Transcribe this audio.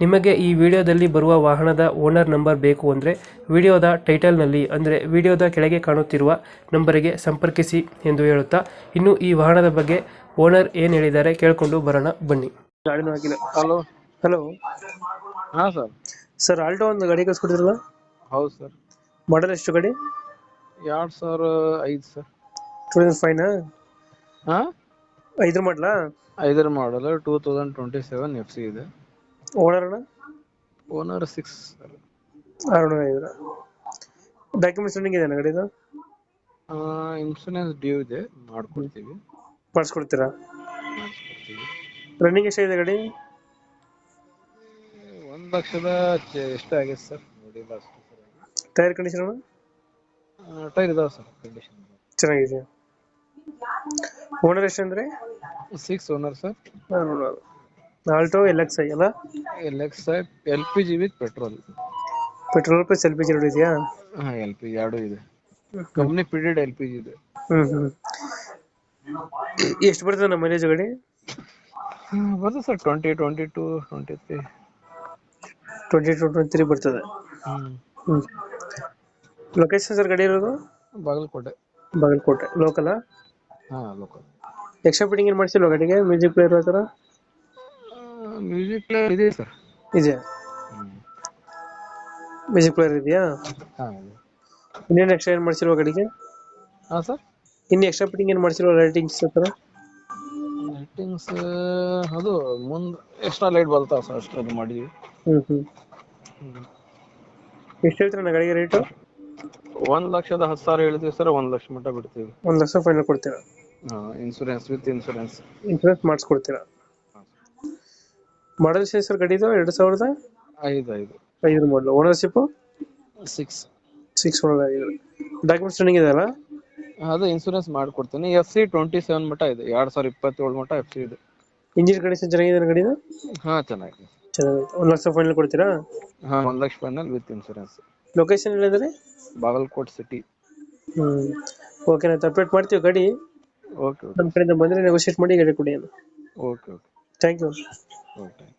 ನಿಮಗೆ ಈ ವಿಡಿಯೋದಲ್ಲಿ ಬರುವ ವಾಹನದ ಓನರ್ ನಂಬರ್ ಬೇಕು ಅಂದರೆ ವಿಡಿಯೋದ ಟೈಟಲ್ನಲ್ಲಿ ಅಂದರೆ ವಿಡಿಯೋದ ಕೆಳಗೆ ಕಾಣುತ್ತಿರುವ ನಂಬರಿಗೆ ಸಂಪರ್ಕಿಸಿ ಎಂದು ಹೇಳುತ್ತಾ ಇನ್ನು ಈ ವಾಹನದ ಬಗ್ಗೆ ಓನರ್ ಏನು ಹೇಳಿದ್ದಾರೆ ಕೇಳಿಕೊಂಡು ಬರೋಣ ಬನ್ನಿ. ಗಾಡಿನೂ ಆಗಿಲ್ಲ ಹಲೋ. ಹಲೋ. ಹಾಂ ಸರ್. ಸರ್ ಆಲ್ಟೋ ಒಂದು ಗಾಡಿ ಕಳಿಸ್ಕೊಡ್ತಿರಲ್ಲ ಹೌದು ಸರ್. ಮಾಡಲ್ ಎಷ್ಟು ಗಾಡಿ? ಎರಡು ಸಾವಿರ ಐದು ಸರ್. ಟೂ ತೌಸಂಡ್ ಫೈವ್ನಾ ಹಾಂ? ಐದ್ರ ಮಾಡಲಾ? ಐದರ ಮಾಡಲ್ಲ two thousand twenty seven F C ಇದೆ. ಓನರ್ ಅಣ್ಣ? ಓನರ್ ಸಿಕ್ಸ್ ಸರ್ ಆರುನೂರ ಐದರ ಡಾಕ್ಯುಮೆಂಟ್ಸ್ ರನ್ನಿಂಗ್ ಇದೆ ಗಾಡಿದು? ಇನ್ಸೂರೆನ್ಸ್ ಡ್ಯೂ ಇದೆ. ಮಾಡ್ಕೊಳ್ತೀವಿ ಮಾಡಿಸ್ಕೊಡ್ತೀರಾ? ರನ್ನಿಂಗ್ ಇದೆ ಗಾಡಿ? ಒಂದು ಲಕ್ಷದ ಎಷ್ಟಾಗಿದೆ ಎಷ್ಟು ಆಗಿದೆ ಸರ್ ನೋಡಿಲ್ಲ ಅಷ್ಟು ಟೈರ್ ಕಂಡೀಷನ್ ಟೈರ್ ಇದಾವೆ ಸರ್ ಕಂಡೀಷನ್ ಚೆನ್ನಾಗಿದೆ. ಓನರ್ ಎಷ್ಟು ಅಂದ್ರೆ? Six owner sir Alto L X I ಅಲ್ಲ? L X I L P G with petrol. Petrol plus L P G ಎರಡು ಇದೆಯಾ? ಹಾಂ ಎಲ್ ಪಿ ಜಿ ಎರಡು ಇದೆ. Company fitted L P G ಇದೆ. ಹ್ಮ್ ಹ್ಮ್. ಎಷ್ಟು ಬರ್ತದೆ ನಮ್ಮ ಮೈಲೇಜ್ ಗಾಡಿ? ಬರ್ತದೆ sir twenty twenty two twenty three twenty two twenty three ಬರ್ತದೆ. ಹ್ಮ್. ಲೊಕೇಶನ್ ಸರ್ ಗಾಡಿ ಇರೋದು? ಬಾಗಲಕೋಟೆ. ಬಾಗಲಕೋಟೆ. ಲೋಕಲ್ ಹಾಂ ಲೋಕಲ್ ಎಕ್ಸ್ಟ್ರಾ ಫಿಟ್ಟಿಂಗ್ ಏನು ಮಾಡಿಸಿಲ್ವ ಗಾಡಿಗೆ? ಮ್ಯೂಸಿಕ್ ಪ್ಲೇಯರ್ ಆ ಥರ? ಮ್ಯೂಸಿಕ್ ಪ್ಲೇಯರ್ ಇದೆ ಸರ್. ಇದೆ. ಮ್ಯೂಸಿಕ್ ಪ್ಲೇಯರ್ ಇದೆಯಾ? ಹಾಂ. ಇನ್ನೇನು ಎಕ್ಸ್ಟ್ರಾ ಏನು ಮಾಡ್ಸಿರೋ ಗಾಡಿಗೆ? ಹಾಂ ಸರ್. ಇನ್ನು ಎಕ್ಸ್ಟ್ರಾ ಫಿಟ್ಟಿಂಗ್ ಏನು ಮಾಡ್ಸಿರೋ ಲೈಟಿಂಗ್ಸ್ ಥರ ಲೈಟಿಂಗ್ಸ್ ಅದು ಮುಂದೆ ಎಕ್ಸ್ಟ್ರಾ ಲೈಟ್ ಬರ್ತಾವೆ ಸರ್ ಅಷ್ಟು ಅದು ಮಾಡಿದ್ವಿ. ಹ್ಮ್ ಹ್ಮ್. ಎಷ್ಟು ಹೇಳ್ತೀರಣ್ಣ ಗಾಡಿಗೆ ರೇಟು ಒಂದು ಲಕ್ಷದ ಹತ್ತು ಸಾವಿರ ಹೇಳಿದ್ವಿ ಸರ್ ಒಂದು ಲಕ್ಷ ಮಟ್ಟ ಬಿಡ್ತೀವಿ. ಒಂದು ಲಕ್ಷ ಫೈನಲ್ ಕೊಡ್ತೀರಾ? ಹಾಂ ಇನ್ಸೂರೆನ್ಸ್ ವಿತ್ ಇನ್ಸೂರೆನ್ಸ್ ಇನ್ಶೂರೆನ್ಸ್ ಮಾಡಿಸ್ಕೊಡ್ತೀರಾ? ಮಾಡಲ್ ಸರ್ ಗಾಡಿದು ಎರಡ್ ಸಾವಿರದ ಐದು ಐದು. ಐದು ಮಾಡಲು ಓನರ್ಶಿಪ್ಪು ಸಿಕ್ಸ್ ಸಿಕ್ಸ್ ಓನರ್ ಆಗಿದೆ. ಡಾಕ್ಯುಮೆಂಟ್ಸ್ ರನ್ನಿಂಗ್ ಇದೆ ಅಲ್ಲ? ಅದು ಇನ್ಸೂರೆನ್ಸ್ ಮಾಡ್ಕೊಡ್ತೀನಿ. ಎಫ್ ಸಿ ಟ್ವೆಂಟಿ ಸೆವೆನ್ ಮಟ್ಟ ಇದೆ. ಎರಡ್ ಸಾವಿರ ಇಪ್ಪತ್ತೇಳು ಮಟ್ಟ ಎಫ್ ಸಿ ಇದೆ. ಇಂಜಿನ್ ಕಂಡೀಷನ್ ಚೆನ್ನಾಗಿದೆ ಗಾಡಿದು ಹಾ ಚೆನ್ನಾಗಿದೆ. ಚೆನ್ನಾಗೈತೆ ಒಂದು ಲಕ್ಷ ಫೈನಲ್ ಕೊಡ್ತೀರಾ? ಹಾ ಒಂದು lakh final with insurance location ಹೇಳಿದ್ರೆ? ಬಾಗಲಕೋಟ್ ಸಿಟಿ ಹ್ಞೂ ಓಕೆ ನಾವು ಅಪ್ಡೇಟ್ ಮಾಡ್ತೀವಿ ಗಾಡಿ ಓಕೆ ನಮ್ಮ ಕಡೆಯಿಂದ ಬಂದರೆ ನೆಗೋಷಿಯೇಟ್ ಮಾಡಿ ಗಾಡಿ ಕೊಡಿ okay okay Thank you. Okay.